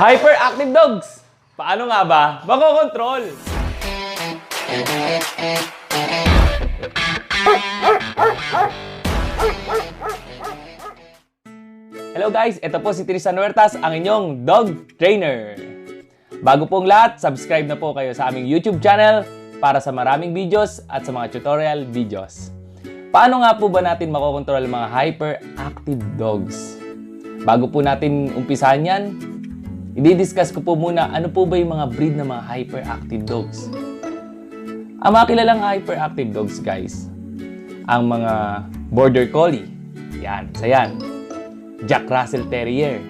Hyperactive dogs! Paano nga ba makokontrol? Hello guys, ito po si Tristan Huertas, ang inyong dog trainer. Bago pong lahat, subscribe na po kayo sa aming YouTube channel para sa maraming videos at sa mga tutorial videos. Paano nga po ba natin makokontrol ang mga hyperactive dogs? Bago po natin umpisahan yan, i-discuss ko po muna ano po ba yung mga breed ng mga hyperactive dogs. Ang mga kilalang hyperactive dogs guys, ang mga Border Collie, yan, isa yan. Jack Russell Terrier,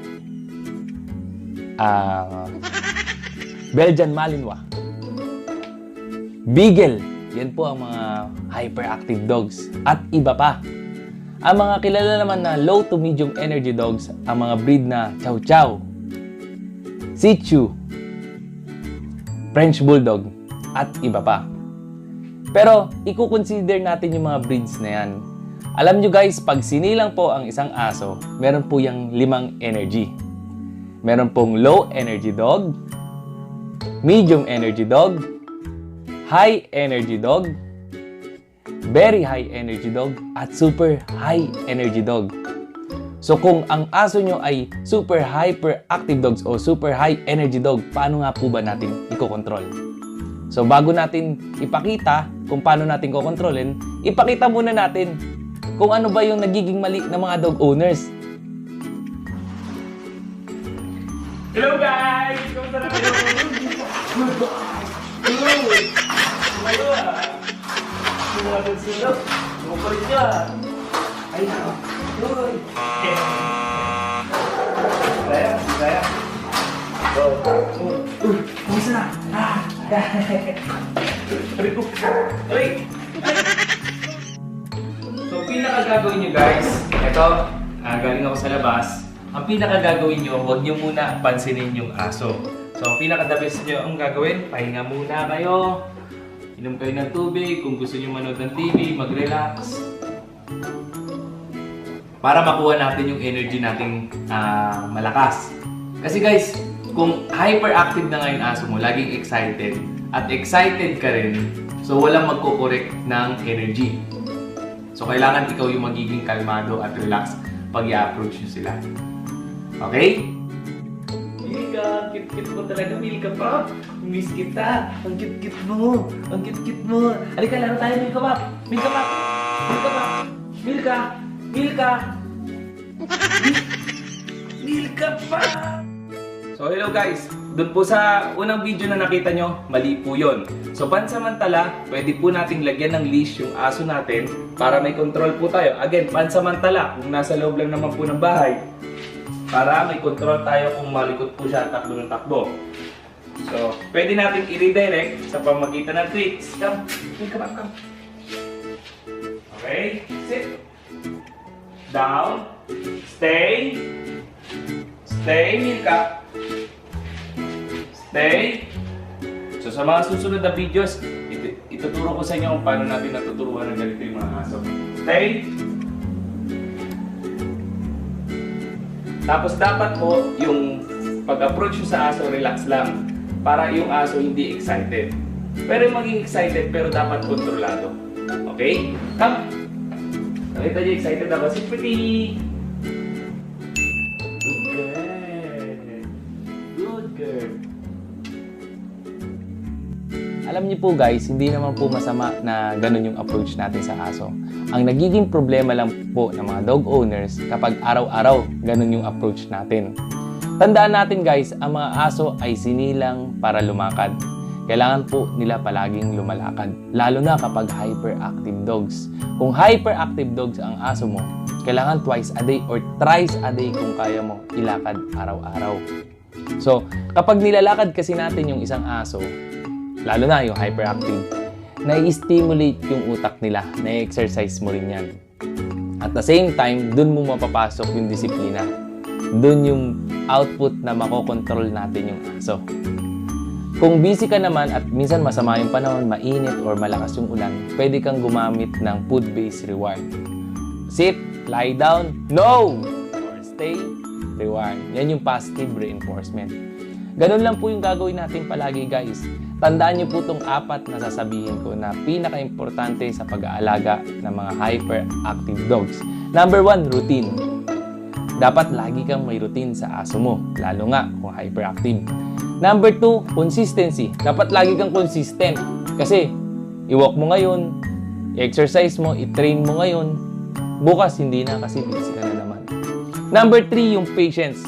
ah, Belgian Malinois, Beagle, yan po ang mga hyperactive dogs at iba pa. Ang mga kilala naman na low to medium energy dogs, ang mga breed na Chow Chow, Shih French Bulldog, at iba pa. Pero, i-consider natin yung mga breeds na yan. Alam nyo guys, pag sinilang po ang isang aso, meron po yung limang energy. Meron pong low energy dog, medium energy dog, high energy dog, very high energy dog, at super high energy dog. So kung ang aso nyo ay super hyperactive dogs o super high energy dog, paano nga po ba natin ikokontrol? So bago natin ipakita kung paano natin kokontrolin, ipakita muna natin kung ano ba yung nagiging mali ng mga dog owners. Hello guys! Kumusta na kayo? Hello! Hello! Mga silog. Kumapalit ka. Ay, nako. Uy. Saya. Oh, oh. Uy, kumusta na? Aray. So, pinaka gagawin nyo guys, ito, ah, galing ako sa labas. Ang pinaka gagawin nyo, huwag nyo muna pansinin yung aso. So, ang pinaka best nyo ang gagawin, pahinga muna kayo. Inom kayo ng tubig, kung gusto nyo manood ng TV, mag-relax. Para makuha natin yung energy nating ah, malakas. Kasi guys, kung hyperactive na ngayon aso mo, laging excited, at excited ka rin, so walang magko-correct ng energy. So, kailangan ikaw yung magiging kalmado at relax pag i-approach nyo sila. Okay? Milka, kit-kit mo talaga, Milka pa. Miss kita. Ang kit-kit mo. Ang kit-kit mo. Halika, laro tayo, Milka pa. Milka pa. Milka pa. Milka. Milka. Mil- Milka pa. So, hello guys. Doon po sa unang video na nakita nyo, mali po yon. So, pansamantala, pwede po nating lagyan ng leash yung aso natin para may control po tayo. Again, pansamantala, kung nasa loob lang naman po ng bahay, para may control tayo kung malikot po siya at takbo ng takbo. So, pwede natin i-redirect sa pamagitan ng tweaks. Come, come on, come. Okay, sit. Down. Stay. Stay, Milka. Stay. So sa mga susunod na videos, it- ituturo ko sa inyo kung paano natin natuturuan ng ganito yung mga aso. Stay. Tapos dapat po yung pag-approach sa aso, relax lang. Para yung aso hindi excited. Pero maging excited pero dapat kontrolado. Okay? Come! Nakita niyo excited ba? Si Pretty! Good girl! Good girl! Alam niyo po guys, hindi naman po masama na ganun yung approach natin sa aso. Ang nagiging problema lang po ng mga dog owners kapag araw-araw ganun yung approach natin. Tandaan natin guys, ang mga aso ay sinilang para lumakad. Kailangan po nila palaging lumalakad, lalo na kapag hyperactive dogs. Kung hyperactive dogs ang aso mo, kailangan twice a day or thrice a day kung kaya mo ilakad araw-araw. So, kapag nilalakad kasi natin yung isang aso, lalo na yung hyperactive, nai-stimulate yung utak nila, na-exercise mo rin yan. At the same time, dun mo mapapasok yung disiplina. Dun yung output na makokontrol natin yung aso. Kung busy ka naman at minsan masama yung panahon, mainit or malakas yung ulan, pwede kang gumamit ng food-based reward. Sit, lie down, no! Or stay, reward. Yan yung positive reinforcement. Ganun lang po yung gagawin natin palagi guys. Tandaan niyo po itong apat na sasabihin ko na pinaka-importante sa pag-aalaga ng mga hyperactive dogs. Number one, routine. Dapat lagi kang may routine sa aso mo, lalo nga kung hyperactive. Number two, consistency. Dapat lagi kang consistent. Kasi, i-walk mo ngayon, i-exercise mo, i-train mo ngayon, bukas hindi na kasi busy ka na naman. Number three, yung patience.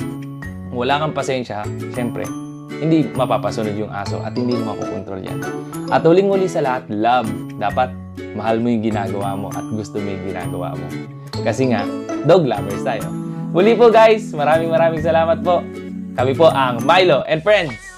Kung wala kang pasensya, syempre, hindi mapapasunod yung aso at hindi mo makukontrol yan. At huling-huli sa lahat, love. Dapat mahal mo yung ginagawa mo at gusto mo yung ginagawa mo. Kasi nga, dog lovers tayo. Muli po guys, maraming maraming salamat po. Kami po ang Milo and Friends.